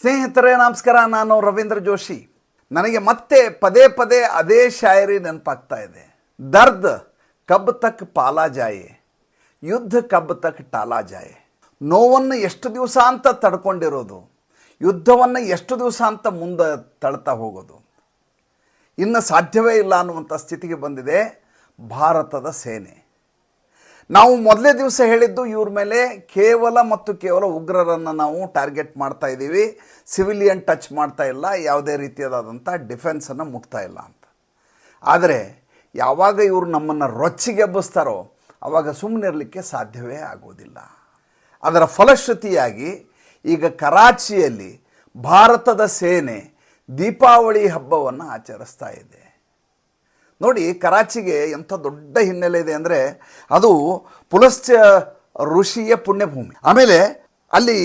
ಸ್ನೇಹಿತರೇ, ನಮಸ್ಕಾರ. ನಾನು ರವೀಂದ್ರ ಜೋಶಿ. ನನಗೆ ಮತ್ತೆ ಪದೇ ಪದೇ ಅದೇ ಶಾಯರಿ ನೆನಪಾಗ್ತಾ ಇದೆ. ದರ್ದ್ ಕಬ್ ತಕ್ ಪಾಲಾ ಜಾಯೆ, ಯುದ್ಧ ಕಬ್ ತಕ್ ಟಾಲಾ ಜಾಯೆ. ನೋವನ್ನು ಎಷ್ಟು ದಿವಸ ಅಂತ ತಡ್ಕೊಂಡಿರೋದು, ಯುದ್ಧವನ್ನು ಎಷ್ಟು ದಿವಸ ಅಂತ ಮುಂದೆ ತಳ್ತಾ ಹೋಗೋದು. ಇನ್ನು ಸಾಧ್ಯವೇ ಇಲ್ಲ ಅನ್ನುವಂಥ ಸ್ಥಿತಿಗೆ ಬಂದಿದೆ ಭಾರತದ ಸೇನೆ. ನಾವು ಮೊದಲೇ ದಿವಸ ಹೇಳಿದ್ದು ಇವ್ರ ಮೇಲೆ ಕೇವಲ ಮತ್ತು ಕೇವಲ ಉಗ್ರರನ್ನು ನಾವು ಟಾರ್ಗೆಟ್ ಮಾಡ್ತಾ ಇದ್ದೀವಿ. ಸಿವಿಲಿಯನ್ ಟಚ್ ಮಾಡ್ತಾ ಇಲ್ಲ, ಯಾವುದೇ ರೀತಿಯಾದಂಥ ಡಿಫೆನ್ಸನ್ನು ಮುಟ್ತಾ ಇಲ್ಲ ಅಂತ. ಆದರೆ ಯಾವಾಗ ಇವರು ನಮ್ಮನ್ನು ರೊಚ್ಚಿಗೆಬ್ಬಿಸ್ತಾರೋ ಆವಾಗ ಸುಮ್ಮನಿರಲಿಕ್ಕೆ ಸಾಧ್ಯವೇ ಆಗೋದಿಲ್ಲ. ಅದರ ಫಲಶ್ರುತಿಯಾಗಿ ಈಗ ಕರಾಚಿಯಲ್ಲಿ ಭಾರತದ ಸೇನೆ ದೀಪಾವಳಿ ಹಬ್ಬವನ್ನು ಆಚರಿಸ್ತಾ ಇದೆ. ನೋಡಿ, ಕರಾಚಿಗೆ ಎಂಥ ದೊಡ್ಡ ಹಿನ್ನೆಲೆ ಇದೆ ಅಂದರೆ ಅದು ಪುಲಶ್ಚ ಋಷಿಯ ಪುಣ್ಯಭೂಮಿ. ಆಮೇಲೆ ಅಲ್ಲಿ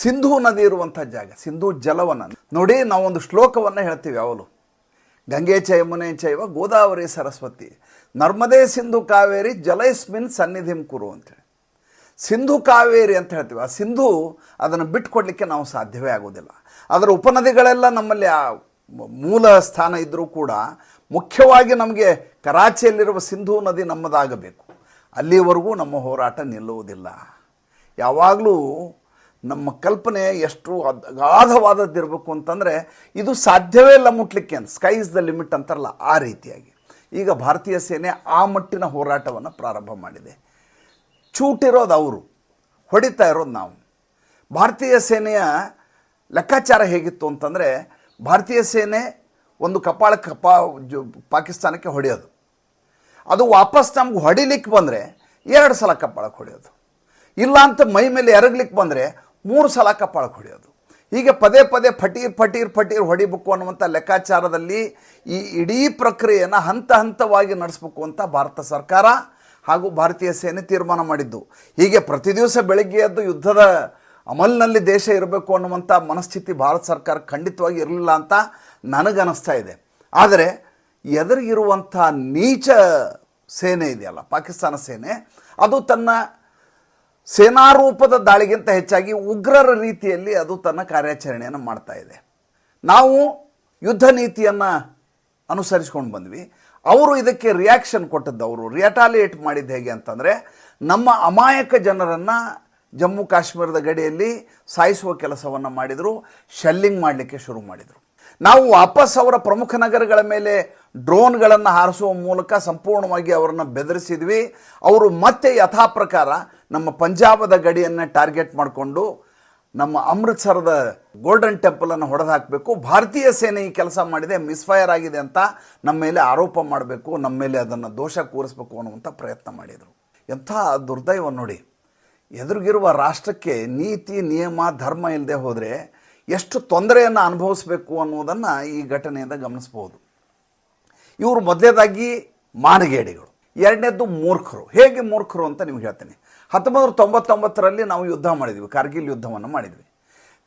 ಸಿಂಧೂ ನದಿ ಇರುವಂಥ ಜಾಗ, ಸಿಂಧೂ ಜಲವನ. ನೋಡಿ, ನಾವೊಂದು ಶ್ಲೋಕವನ್ನು ಹೇಳ್ತೀವಿ ಅವಳು ಗಂಗೆ ಚ ಯಮುನೆ ಚೈವ, ಗೋದಾವರಿ ಸರಸ್ವತಿ. ನರ್ಮದೇ ಸಿಂಧು ಕಾವೇರಿ, ಜಲೈಸ್ಮಿನ್ ಸನ್ನಿಧಿಂ ಕುರು ಅಂತೇಳಿ. ಸಿಂಧು ಕಾವೇರಿ ಅಂತ ಹೇಳ್ತೀವಿ. ಆ ಸಿಂಧು ಅದನ್ನು ಬಿಟ್ಕೊಡ್ಲಿಕ್ಕೆ ನಾವು ಸಾಧ್ಯವೇ ಆಗೋದಿಲ್ಲ. ಅದರ ಉಪನದಿಗಳೆಲ್ಲ ನಮ್ಮಲ್ಲಿ ಆ ಮೂಲ ಸ್ಥಾನ ಇದ್ದರೂ ಕೂಡ ಮುಖ್ಯವಾಗಿ ನಮಗೆ ಕರಾಚಿಯಲ್ಲಿರುವ ಸಿಂಧೂ ನದಿ ನಮ್ಮದಾಗಬೇಕು. ಅಲ್ಲಿವರೆಗೂ ನಮ್ಮ ಹೋರಾಟ ನಿಲ್ಲುವುದಿಲ್ಲ. ಯಾವಾಗಲೂ ನಮ್ಮ ಕಲ್ಪನೆ ಎಷ್ಟು ಅಗಾಧವಾದದ್ದಿರಬೇಕು ಅಂತಂದರೆ ಇದು ಸಾಧ್ಯವೇ ಇಲ್ಲ ಮುಟ್ಲಿಕ್ಕೆ ಅಂತ. ಸ್ಕೈ ಇಸ್ ದ ಲಿಮಿಟ್ ಅಂತಾರಲ್ಲ ಆ ರೀತಿಯಾಗಿ. ಈಗ ಭಾರತೀಯ ಸೇನೆ ಆ ಮಟ್ಟಿನ ಹೋರಾಟವನ್ನು ಪ್ರಾರಂಭ ಮಾಡಿದೆ. ಚೂಟಿರೋದು ಅವರು, ಹೊಡಿತಾ ಇರೋದು ನಾವು. ಭಾರತೀಯ ಸೇನೆಯ ಲೆಕ್ಕಾಚಾರ ಹೇಗಿತ್ತು ಅಂತಂದರೆ, ಭಾರತೀಯ ಸೇನೆ ಒಂದು ಕಪಾಳ ಕಪಾ ಪಾಕಿಸ್ತಾನಕ್ಕೆ ಹೊಡೆಯೋದು. ಅದು ವಾಪಸ್ ನಮ್ಗೆ ಹೊಡಿಲಿಕ್ಕೆ ಬಂದರೆ ಎರಡು ಸಲ ಕಪಾಳಕ್ಕೆ ಹೊಡೆಯೋದು. ಇಲ್ಲ ಅಂತ ಮೈ ಮೇಲೆ ಎರಗ್ಲಿಕ್ಕೆ ಬಂದರೆ ಮೂರು ಸಲ ಕಪಾಳಕ್ಕೆ ಹೊಡೆಯೋದು. ಹೀಗೆ ಪದೇ ಪದೇ ಫಟೀರ್ ಫಟೀರ್ ಫಟೀರ್ ಹೊಡಿಬೇಕು ಅನ್ನುವಂಥ ಲೆಕ್ಕಾಚಾರದಲ್ಲಿ ಈ ಇಡೀ ಪ್ರಕ್ರಿಯೆಯನ್ನು ಹಂತ ಹಂತವಾಗಿ ನಡೆಸಬೇಕು ಅಂತ ಭಾರತ ಸರ್ಕಾರ ಹಾಗೂ ಭಾರತೀಯ ಸೇನೆ ತೀರ್ಮಾನ ಮಾಡಿದ್ದು. ಹೀಗೆ ಪ್ರತಿ ದಿವಸ ಬೆಳಗ್ಗೆ ಎದ್ದು ಯುದ್ಧದ ಅಮಲ್ನಲ್ಲಿ ದೇಶ ಇರಬೇಕು ಅನ್ನುವಂಥ ಮನಸ್ಥಿತಿ ಭಾರತ ಸರ್ಕಾರ ಖಂಡಿತವಾಗಿ ಇರಲಿಲ್ಲ ಅಂತ ನನಗನ್ನಿಸ್ತಾ ಇದೆ. ಆದರೆ ಎದುರಿಗಿರುವಂಥ ನೀಚ ಸೇನೆ ಇದೆಯಲ್ಲ, ಪಾಕಿಸ್ತಾನ ಸೇನೆ, ಅದು ತನ್ನ ಸೇನಾರೂಪದ ದಾಳಿಗಿಂತ ಹೆಚ್ಚಾಗಿ ಉಗ್ರರ ರೀತಿಯಲ್ಲಿ ಅದು ತನ್ನ ಕಾರ್ಯಾಚರಣೆಯನ್ನು ಮಾಡ್ತಾ ಇದೆ. ನಾವು ಯುದ್ಧ ನೀತಿಯನ್ನು ಅನುಸರಿಸ್ಕೊಂಡು ಬಂದ್ವಿ. ಅವರು ಇದಕ್ಕೆ ರಿಯಾಕ್ಷನ್ ಕೊಟ್ಟದ್ದು ಅವರು. ರಿಯಟಾಲಿಯೇಟ್ ಮಾಡಿದ್ದು ಹೇಗೆ ಅಂತಂದರೆ, ನಮ್ಮ ಅಮಾಯಕ ಜನರನ್ನು ಜಮ್ಮು ಕಾಶ್ಮೀರದ ಗಡಿಯಲ್ಲಿ ಸಾಯಿಸುವ ಕೆಲಸವನ್ನು ಮಾಡಿದರು ಶೆಲ್ಲಿಂಗ್ ಮಾಡಲಿಕ್ಕೆ ಶುರು ಮಾಡಿದರು. ನಾವು ವಾಪಸ್ ಅವರ ಪ್ರಮುಖ ನಗರಗಳ ಮೇಲೆ ಡ್ರೋನ್ಗಳನ್ನು ಹಾರಿಸುವ ಮೂಲಕ ಸಂಪೂರ್ಣವಾಗಿ ಅವರನ್ನು ಬೆದರಿಸಿದ್ವಿ. ಅವರು ಮತ್ತೆ ಯಥಾ ಪ್ರಕಾರ ನಮ್ಮ ಪಂಜಾಬದ ಗಡಿಯನ್ನು ಟಾರ್ಗೆಟ್ ಮಾಡಿಕೊಂಡು ನಮ್ಮ ಅಮೃತ್ಸರದ ಗೋಲ್ಡನ್ ಟೆಂಪಲನ್ನು ಹೊಡೆದು ಹಾಕಬೇಕು ಭಾರತೀಯ ಸೇನೆ ಈ ಕೆಲಸ ಮಾಡಿದೆ, ಮಿಸ್ಫೈರ್ ಆಗಿದೆ ಅಂತ ನಮ್ಮ ಮೇಲೆ ಆರೋಪ ಮಾಡಬೇಕು, ನಮ್ಮ ಮೇಲೆ ಅದನ್ನು ದೋಷ ಕೂರಿಸ್ಬೇಕು ಅನ್ನುವಂಥ ಪ್ರಯತ್ನ ಮಾಡಿದರು. ಎಂಥ ದುರ್ದೈವ ನೋಡಿ. ಎದುರಿಗಿರುವ ರಾಷ್ಟ್ರಕ್ಕೆ ನೀತಿ, ನಿಯಮ, ಧರ್ಮ ಇಲ್ಲದೆ ಹೋದರೆ ಎಷ್ಟು ತೊಂದರೆಯನ್ನು ಅನುಭವಿಸಬೇಕು ಅನ್ನೋದನ್ನು ಈ ಘಟನೆಯಿಂದ ಗಮನಿಸ್ಬೋದು. ಇವರು ಮೊದಲೇದಾಗಿ ಮಾನಗೇಡಿಗಳು. ಎರಡನೇದ್ದು ಮೂರ್ಖರು. ಹೇಗೆ ಮೂರ್ಖರು ಅಂತ ನಿಮ್ಗೆ ಹೇಳ್ತೀನಿ. ಹತ್ತೊಂಬತ್ತು ತೊಂಬತ್ತೊಂಬತ್ತರಲ್ಲಿ ನಾವು ಯುದ್ಧ ಮಾಡಿದ್ವಿ, ಕಾರ್ಗಿಲ್ ಯುದ್ಧವನ್ನು ಮಾಡಿದ್ವಿ.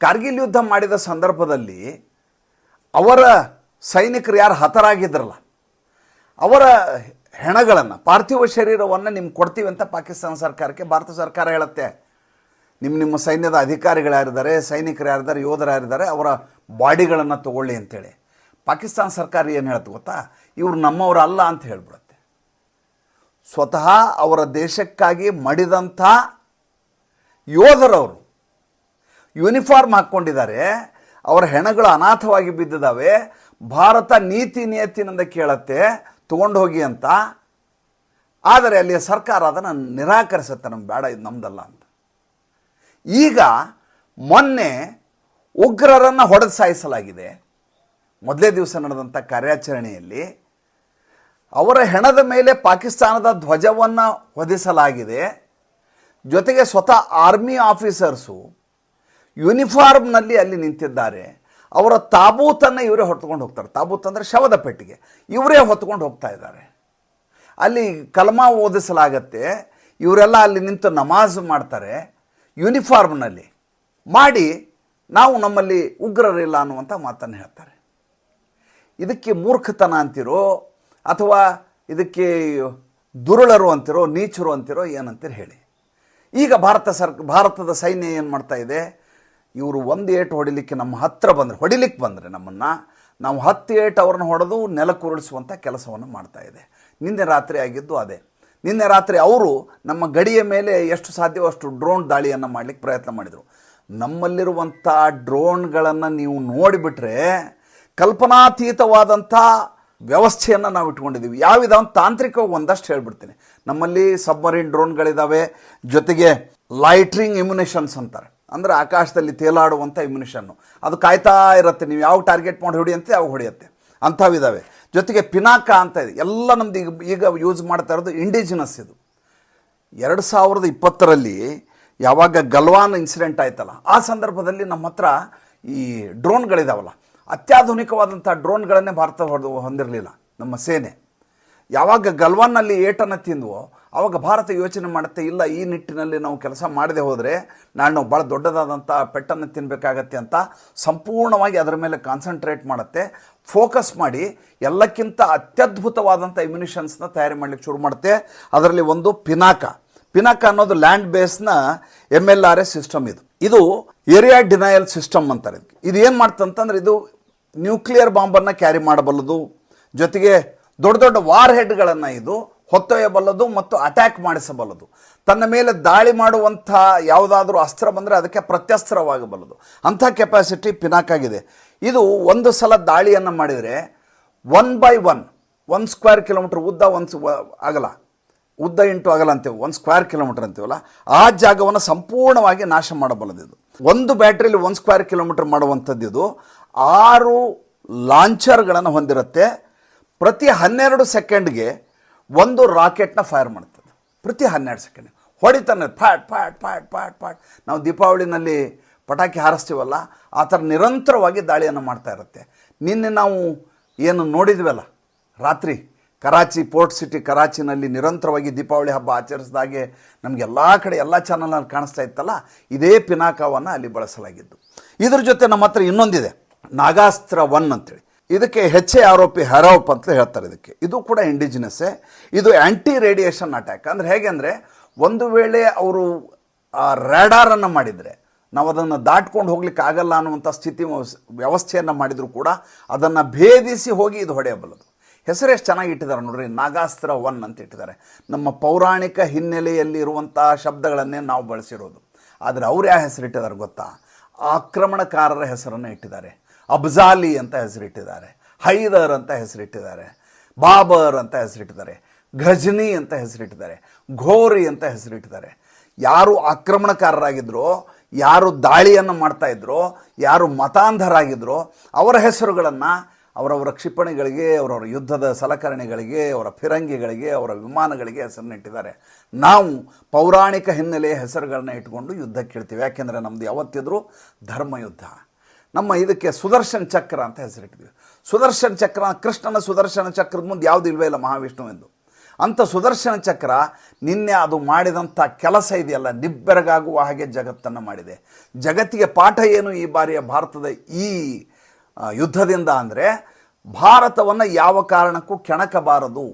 ಕಾರ್ಗಿಲ್ ಯುದ್ಧ ಮಾಡಿದ ಸಂದರ್ಭದಲ್ಲಿ ಅವರ ಸೈನಿಕರು ಯಾರು ಹತರಾಗಿದ್ರಲ್ಲ, ಅವರ ಹೆಣಗಳನ್ನು, ಪಾರ್ಥಿವ ಶರೀರವನ್ನು ನಿಮ್ಗೆ ಕೊಡ್ತೀವಿ ಅಂತ ಪಾಕಿಸ್ತಾನ ಸರ್ಕಾರಕ್ಕೆ, ಭಾರತ ಸರ್ಕಾರ ಹೇಳುತ್ತೆ. ನಿಮ್ಮ ನಿಮ್ಮ ಸೈನ್ಯದ ಅಧಿಕಾರಿಗಳು ಯಾರಿದ್ದಾರೆ ಸೈನಿಕರು ಯಾರಿದ್ದಾರೆ, ಯೋಧರು ಯಾರಿದ್ದಾರೆ, ಅವರ ಬಾಡಿಗಳನ್ನು ತಗೊಳ್ಳಿ ಅಂತೇಳಿ. ಪಾಕಿಸ್ತಾನ ಸರ್ಕಾರ ಏನು ಹೇಳುತ್ತೆ ಗೊತ್ತಾ? ಇವರು ನಮ್ಮವರು ಅಲ್ಲ ಅಂತ ಹೇಳ್ಬಿಡುತ್ತೆ. ಸ್ವತಃ ಅವರ ದೇಶಕ್ಕಾಗಿ ಮಡಿದಂಥ ಯೋಧರವರು ಯೂನಿಫಾರ್ಮ್ ಹಾಕ್ಕೊಂಡಿದ್ದಾರೆ, ಅವರ ಹೆಣಗಳು ಅನಾಥವಾಗಿ ಬಿದ್ದಿದ್ದಾವೆ, ಭಾರತ ನೀತಿ ನಿಯತ್ತಿನಿಂದ ಕೇಳತ್ತೆ, ತೊಗೊಂಡು ಹೋಗಿ ಅಂತ. ಆದರೆ ಅಲ್ಲಿಯ ಸರ್ಕಾರ ಅದನ್ನು ನಿರಾಕರಿಸುತ್ತೆ, ನಮ್ಗೆ ಬೇಡ, ಇದು ನಮ್ಮದಲ್ಲ ಅಂತ. ಈಗ ಮೊನ್ನೆ ಉಗ್ರರನ್ನು ಹೊಡೆದು ಸಾಯಿಸಲಾಗಿದೆ. ಮೊದಲೇ ದಿವಸ ನಡೆದಂಥ ಕಾರ್ಯಾಚರಣೆಯಲ್ಲಿ ಅವರ ಹೆಣದ ಮೇಲೆ ಪಾಕಿಸ್ತಾನದ ಧ್ವಜವನ್ನು ಹೊದಿಸಲಾಗಿದೆ. ಜೊತೆಗೆ ಸ್ವತಃ ಆರ್ಮಿ ಆಫೀಸರ್ಸು ಯೂನಿಫಾರ್ಮ್ನಲ್ಲಿ ಅಲ್ಲಿ ನಿಂತಿದ್ದಾರೆ. ಅವರ ತಾಬೂತನ್ನು ಇವರೇ ಹೊತ್ಕೊಂಡು ಹೋಗ್ತಾರೆ. ತಾಬೂತ್ ಅಂದರೆ ಶವದ ಪೆಟ್ಟಿಗೆ. ಇವರೇ ಹೊತ್ಕೊಂಡು ಹೋಗ್ತಾ ಇದ್ದಾರೆ. ಅಲ್ಲಿ ಕಲ್ಮಾ ಓದಿಸಲಾಗತ್ತೆ. ಇವರೆಲ್ಲ ಅಲ್ಲಿ ನಿಂತು ನಮಾಜ್ ಮಾಡ್ತಾರೆ. ಯೂನಿಫಾರ್ಮ್ನಲ್ಲಿ ಮಾಡಿ ನಾವು ನಮ್ಮಲ್ಲಿ ಉಗ್ರರಿಲ್ಲ ಅನ್ನುವಂಥ ಮಾತನ್ನು ಹೇಳ್ತಾರೆ. ಇದಕ್ಕೆ ಮೂರ್ಖತನ ಅಂತಿರೋ ಅಥವಾ ಇದಕ್ಕೆ ದುರುಳರು ಅಂತಿರೋ, ನೀಚರು ಅಂತಿರೋ ಏನಂತೀರಿ ಹೇಳಿ. ಈಗ ಭಾರತ ಸರ್, ಭಾರತದ ಸೈನ್ಯ ಏನು ಮಾಡ್ತಾ ಇದೆ? ಇವರು ಒಂದು ಏಟು ಹೊಡಿಲಿಕ್ಕೆ ನಮ್ಮ ಹತ್ತಿರ ಬಂದರೆ ಹೊಡಿಲಿಕ್ಕೆ ಬಂದರೆ ನಮ್ಮನ್ನು ನಾವು ಹತ್ತು ಏಟು ಅವ್ರನ್ನ ಹೊಡೆದು ನೆಲಕ್ಕುರುಳಿಸುವಂಥ ಕೆಲಸವನ್ನು ಮಾಡ್ತಾ ಇದೆ. ನಿನ್ನೆ ರಾತ್ರಿ ಆಗಿದ್ದು ಅದೇ. ನಿನ್ನೆ ರಾತ್ರಿ ಅವರು ನಮ್ಮ ಗಡಿಯ ಮೇಲೆ ಎಷ್ಟು ಸಾಧ್ಯವೋ ಅಷ್ಟು ಡ್ರೋನ್ ದಾಳಿಯನ್ನು ಮಾಡಲಿಕ್ಕೆ ಪ್ರಯತ್ನ ಮಾಡಿದರು. ನಮ್ಮಲ್ಲಿರುವಂಥ ಡ್ರೋನ್ಗಳನ್ನು ನೀವು ನೋಡಿಬಿಟ್ರೆ ಕಲ್ಪನಾತೀತವಾದಂಥ ವ್ಯವಸ್ಥೆಯನ್ನು ನಾವು ಇಟ್ಕೊಂಡಿದ್ದೀವಿ. ಯಾವಿದಾವ ತಾಂತ್ರಿಕವಾಗಿ ಒಂದಷ್ಟು ಹೇಳ್ಬಿಡ್ತೀನಿ. ನಮ್ಮಲ್ಲಿ ಸಬ್ಮರೀನ್ ಡ್ರೋನ್ಗಳಿದ್ದಾವೆ ಜೊತೆಗೆ ಲೈಟ್ರಿಂಗ್ ಇಮ್ಯುನೇಷನ್ಸ್ ಅಂತಾರೆ. ಅಂದರೆ ಆಕಾಶದಲ್ಲಿ ತೇಲಾಡುವಂಥ ಇಮ್ಯುನೇಷನ್ನು. ಅದು ಕಾಯ್ತಾ ಇರುತ್ತೆ. ನೀವು ಯಾವ ಟಾರ್ಗೆಟ್ ಮಾಡಿ ಹೊಡಿಯಂತೆ, ಅವು ಹೊಡೆಯುತ್ತೆ. ಅಂಥವಿದ್ದಾವೆ ಜೊತೆಗೆ ಪಿನಾಕ ಅಂತ ಇದೆ. ಎಲ್ಲ ನಮ್ದು ಈಗ ಈಗ ಯೂಸ್ ಮಾಡ್ತಾ ಇರೋದು ಇಂಡಿಜಿನಸ್ ಇದು. ಎರಡು ಸಾವಿರದ ಇಪ್ಪತ್ತರಲ್ಲಿ ಯಾವಾಗ ಗಲ್ವಾನ್ ಇನ್ಸಿಡೆಂಟ್ ಆಯ್ತಲ್ಲ, ಆ ಸಂದರ್ಭದಲ್ಲಿ ನಮ್ಮ ಹತ್ರ ಈ ಡ್ರೋನ್ಗಳಿದಾವಲ್ಲ ಅತ್ಯಾಧುನಿಕವಾದಂಥ ಡ್ರೋನ್ಗಳನ್ನೇ ಭಾರತ ಹೊಡೆದು ಹೊಂದಿರಲಿಲ್ಲ ನಮ್ಮ ಸೇನೆ. ಯಾವಾಗ ಗಲ್ವಾನ್ನಲ್ಲಿ ಏಟನ್ನು ತಿಂದ್ವೋ ಆವಾಗ ಭಾರತ ಯೋಚನೆ ಮಾಡುತ್ತೆ, ಇಲ್ಲ, ಈ ನಿಟ್ಟಿನಲ್ಲಿ ನಾವು ಕೆಲಸ ಮಾಡದೆ ಹೋದರೆ ನಾನು ನಾವು ಭಾಳ ದೊಡ್ಡದಾದಂಥ ಪೆಟ್ಟನ್ನು ತಿನ್ನಬೇಕಾಗತ್ತೆ ಅಂತ ಸಂಪೂರ್ಣವಾಗಿ ಅದರ ಮೇಲೆ ಕಾನ್ಸಂಟ್ರೇಟ್ ಮಾಡುತ್ತೆ. ಫೋಕಸ್ ಮಾಡಿ ಎಲ್ಲಕ್ಕಿಂತ ಅತ್ಯದ್ಭುತವಾದಂಥ ಇಮ್ಯುನಿಷನ್ಸ್ನ ತಯಾರಿ ಮಾಡಲಿಕ್ಕೆ ಶುರು ಮಾಡುತ್ತೆ. ಅದರಲ್ಲಿ ಒಂದು ಪಿನಾಕ. ಪಿನಾಕ ಅನ್ನೋದು land ಬೇಸ್ನ M L R S system ಇದು. ಇದು ಏರಿಯಾ ಡಿನಯಲ್ ಸಿಸ್ಟಮ್ ಅಂತಾರೆ. ಇದು ಏನು ಮಾಡ್ತಂತಂದ್ರೆ ಇದು ನ್ಯೂಕ್ಲಿಯರ್ ಬಾಂಬನ್ನು ಕ್ಯಾರಿ ಮಾಡಬಲ್ಲದು. ಜೊತೆಗೆ ದೊಡ್ಡ ದೊಡ್ಡ ವಾರ್ ಹೆಡ್ಗಳನ್ನು ಇದು ಹೊತ್ತೊಯ್ಯಬಲ್ಲದು ಮತ್ತು ಅಟ್ಯಾಕ್ ಮಾಡಿಸಬಲ್ಲದು. ತನ್ನ ಮೇಲೆ ದಾಳಿ ಮಾಡುವಂಥ ಯಾವುದಾದ್ರೂ ಅಸ್ತ್ರ ಬಂದರೆ ಅದಕ್ಕೆ ಪ್ರತ್ಯಸ್ತ್ರವಾಗಬಲ್ಲದು. ಅಂಥ ಕೆಪಾಸಿಟಿ ಪಿನಾಕಾಗಿದೆ ಇದು ಒಂದು ಸಲ ದಾಳಿಯನ್ನು ಮಾಡಿದರೆ one by one one square kilometre ಉದ್ದ ಒಂದು ಆಗಲ್ಲ. ಉದ್ದ ಇಂಟು ಆಗಲ್ಲ ಅಂತೀವಿ ಒಂದು ಸ್ಕ್ವೇರ್ ಕಿಲೋಮೀಟರ್ ಅಂತೀವಲ್ಲ. ಆ ಜಾಗವನ್ನು ಸಂಪೂರ್ಣವಾಗಿ ನಾಶ ಮಾಡಬಲ್ಲದು ಇದು. ಒಂದು ಬ್ಯಾಟ್ರಿಲಿ ಒಂದು ಸ್ಕ್ವೇರ್ ಕಿಲೋಮೀಟರ್ ಮಾಡುವಂಥದ್ದು ಇದು. ಆರು ಲಾಂಚರ್ಗಳನ್ನು ಹೊಂದಿರುತ್ತೆ. ಪ್ರತಿ ಹನ್ನೆರಡು ಸೆಕೆಂಡ್ಗೆ ಒಂದು ರಾಕೆಟ್ನ ಫೈರ್ ಮಾಡ್ತದೆ ಪ್ರತಿ ಹನ್ನೆರಡು ಸೆಕೆಂಡ್. ಹೊಡಿತಾನೆ ಫ್ಯಾಟ್ ಫ್ಯಾಟ್ ಫ್ಯಾಟ್ ಫ್ಯಾಟ್ ಫ್ಯಾಟ್ ನಾವು ದೀಪಾವಳಿನಲ್ಲಿ ಪಟಾಕಿ ಹಾರಿಸ್ತೀವಲ್ಲ, ಆ ಥರ ನಿರಂತರವಾಗಿ ದಾಳಿಯನ್ನು ಮಾಡ್ತಾ ಇರುತ್ತೆ. ನಿನ್ನೆ ನಾವು ಏನು ನೋಡಿದ್ವಲ್ಲ, ರಾತ್ರಿ ಕರಾಚಿ, ಪೋರ್ಟ್ ಸಿಟಿ ಕರಾಚಿನಲ್ಲಿ ನಿರಂತರವಾಗಿ ದೀಪಾವಳಿ ಹಬ್ಬ ಆಚರಿಸಿದಾಗೆ ನಮಗೆ ಎಲ್ಲ ಕಡೆ ಎಲ್ಲ ಚಾನಲ್ನಲ್ಲಿ ಕಾಣಿಸ್ತಾ ಇತ್ತಲ್ಲ, ಇದೇ ಪಿನಾಕವನ್ನು ಅಲ್ಲಿ ಬಳಸಲಾಗಿದ್ದು. ಇದ್ರ ಜೊತೆ ನಮ್ಮ ಹತ್ರ ಇನ್ನೊಂದಿದೆ, ನಾಗಾಸ್ತ್ರ ಒನ್ ಅಂತೇಳಿ. ಇದಕ್ಕೆ ಹೆಚ್ಚೆ ಆರೋಪಿ ಹರೌಪ್ ಅಂತ ಹೇಳ್ತಾರೆ ಇದಕ್ಕೆ. ಇದು ಕೂಡ ಇಂಡಿಜಿನಸ್ಸೇ ಇದು ಆ್ಯಂಟಿ ರೇಡಿಯೇಷನ್ ಅಟ್ಯಾಕ್ ಅಂದರೆ ಹೇಗೆ ಅಂದರೆ, ಒಂದು ವೇಳೆ ಅವರು ರ್ಯಾಡಾರನ್ನು ಮಾಡಿದರೆ, ನಾವು ಅದನ್ನು ದಾಟ್ಕೊಂಡು ಹೋಗ್ಲಿಕ್ಕೆ ಆಗಲ್ಲ ಅನ್ನುವಂಥ ಸ್ಥಿತಿ ವ್ಯವಸ್ಥೆಯನ್ನು ಮಾಡಿದರೂ ಕೂಡ ಅದನ್ನು ಭೇದಿಸಿ ಹೋಗಿ ಇದು ಹೊಡೆಯಬಲ್ಲದು. ಹೆಸರು ಎಷ್ಟು ಚೆನ್ನಾಗಿ ಇಟ್ಟಿದ್ದಾರೆ ನೋಡ್ರಿ, ನಾಗಾಸ್ತ್ರ ಒನ್ ಅಂತ ಇಟ್ಟಿದ್ದಾರೆ. ನಮ್ಮ ಪೌರಾಣಿಕ ಹಿನ್ನೆಲೆಯಲ್ಲಿ ಇರುವಂಥ ಶಬ್ದಗಳನ್ನೇ ನಾವು ಬಳಸಿರೋದು. ಆದರೆ ಅವ್ರು ಯಾವ ಹೆಸರು ಇಟ್ಟಿದ್ದಾರೆ ಗೊತ್ತಾ? ಆಕ್ರಮಣಕಾರರ ಹೆಸರನ್ನು ಇಟ್ಟಿದ್ದಾರೆ. ಅಬ್ಜಾಲಿ ಅಂತ ಹೆಸರಿಟ್ಟಿದ್ದಾರೆ, ಹೈದರ್ ಅಂತ ಹೆಸರಿಟ್ಟಿದ್ದಾರೆ, ಬಾಬರ್ ಅಂತ ಹೆಸರಿಟ್ಟಿದ್ದಾರೆ, ಘಜ್ನಿ ಅಂತ ಹೆಸರಿಟ್ಟಿದ್ದಾರೆ, ಘೋರಿ ಅಂತ ಹೆಸರಿಟ್ಟಿದ್ದಾರೆ. ಯಾರು ಆಕ್ರಮಣಕಾರರಾಗಿದ್ದರು ಯಾರು ದಾಳಿಯನ್ನು ಮಾಡ್ತಾ ಇದ್ರೋ, ಯಾರು ಮತಾಂಧರಾಗಿದ್ರೋ, ಅವರ ಹೆಸರುಗಳನ್ನು ಅವರವರ ಕ್ಷಿಪಣಿಗಳಿಗೆ, ಅವರವರ ಯುದ್ಧದ ಸಲಕರಣೆಗಳಿಗೆ, ಅವರ ಫಿರಂಗಿಗಳಿಗೆ, ಅವರ ವಿಮಾನಗಳಿಗೆ ಹೆಸರನ್ನ ಇಟ್ಟಿದ್ದಾರೆ ನಾವು ಪೌರಾಣಿಕ ಹಿನ್ನೆಲೆಯ ಹೆಸರುಗಳನ್ನ ಇಟ್ಕೊಂಡು ಯುದ್ಧಕ್ಕೆ ಇಳ್ತೀವಿ. ಯಾಕೆಂದರೆ ನಮ್ಮದು ಯಾವತ್ತಿದ್ರೂ ಧರ್ಮಯುದ್ಧ. ನಮ್ಮ ಇದಕ್ಕೆ ಸುದರ್ಶನ್ ಚಕ್ರ ಅಂತ ಹೆಸರಿಟ್ಟಿದ್ವಿ ಸುದರ್ಶನ ಚಕ್ರ, ಕೃಷ್ಣನ ಸುದರ್ಶನ ಚಕ್ರದ ಮುಂದೆ ಯಾವುದು ಇಲ್ವೇ ಇಲ್ಲ ಮಹಾವಿಷ್ಣುವೆಂದು ಅಂಥ ಸುದರ್ಶನ ಚಕ್ರ ನಿನ್ನೆ ಅದು ಮಾಡಿದಂಥ ಕೆಲಸ ಇದೆಯಲ್ಲ, ನಿಬ್ಬೆರಗಾಗುವ ಹಾಗೆ ಜಗತ್ತನ್ನು ಮಾಡಿದೆ. ಜಗತ್ತಿಗೆ ಪಾಠ ಏನು ಈ ಬಾರಿಯ ಭಾರತದ ಈ ಯುದ್ಧದಿಂದ ಅಂದರೆ ಭಾರತವನ್ನು ಯಾವ ಕಾರಣಕ್ಕೂ ಕೆಣಕಬಾರದು.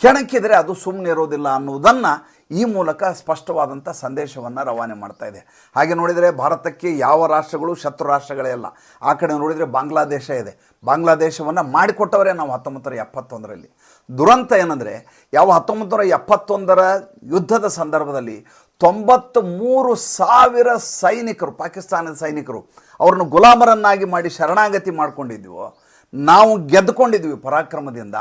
ಕೆಣಕಿದರೆ ಅದು ಸುಮ್ಮನೆ ಇರೋದಿಲ್ಲ ಅನ್ನುವುದನ್ನು ಈ ಮೂಲಕ ಸ್ಪಷ್ಟವಾದಂಥ ಸಂದೇಶವನ್ನು ರವಾನೆ ಮಾಡ್ತಾ ಇದೆ. ಹಾಗೆ ನೋಡಿದರೆ ಭಾರತಕ್ಕೆ ಯಾವ ರಾಷ್ಟ್ರಗಳು ಶತ್ರು ರಾಷ್ಟ್ರಗಳೇ ಅಲ್ಲ. ಆ ಕಡೆ ನೋಡಿದರೆ ಬಾಂಗ್ಲಾದೇಶ ಇದೆ. ಬಾಂಗ್ಲಾದೇಶವನ್ನು ಮಾಡಿಕೊಟ್ಟವರೇ ನಾವು ಹತ್ತೊಂಬತ್ತು ಎಪ್ಪತ್ತೊಂದರಲ್ಲಿ. ದುರಂತ ಏನಂದರೆ, ಯಾವ ಹತ್ತೊಂಬತ್ತು ಎಪ್ಪತ್ತೊಂದರ ಯುದ್ಧದ ಸಂದರ್ಭದಲ್ಲಿ ತೊಂಬತ್ತು ಮೂರು ಸಾವಿರ ಸೈನಿಕರು, ಪಾಕಿಸ್ತಾನದ ಸೈನಿಕರು ಅವ್ರನ್ನ ಗುಲಾಮರನ್ನಾಗಿ ಮಾಡಿ ಶರಣಾಗತಿ ಮಾಡಿಕೊಂಡಿದ್ವು, ನಾವು ಗೆದ್ದುಕೊಂಡಿದ್ವಿ ಪರಾಕ್ರಮದಿಂದ.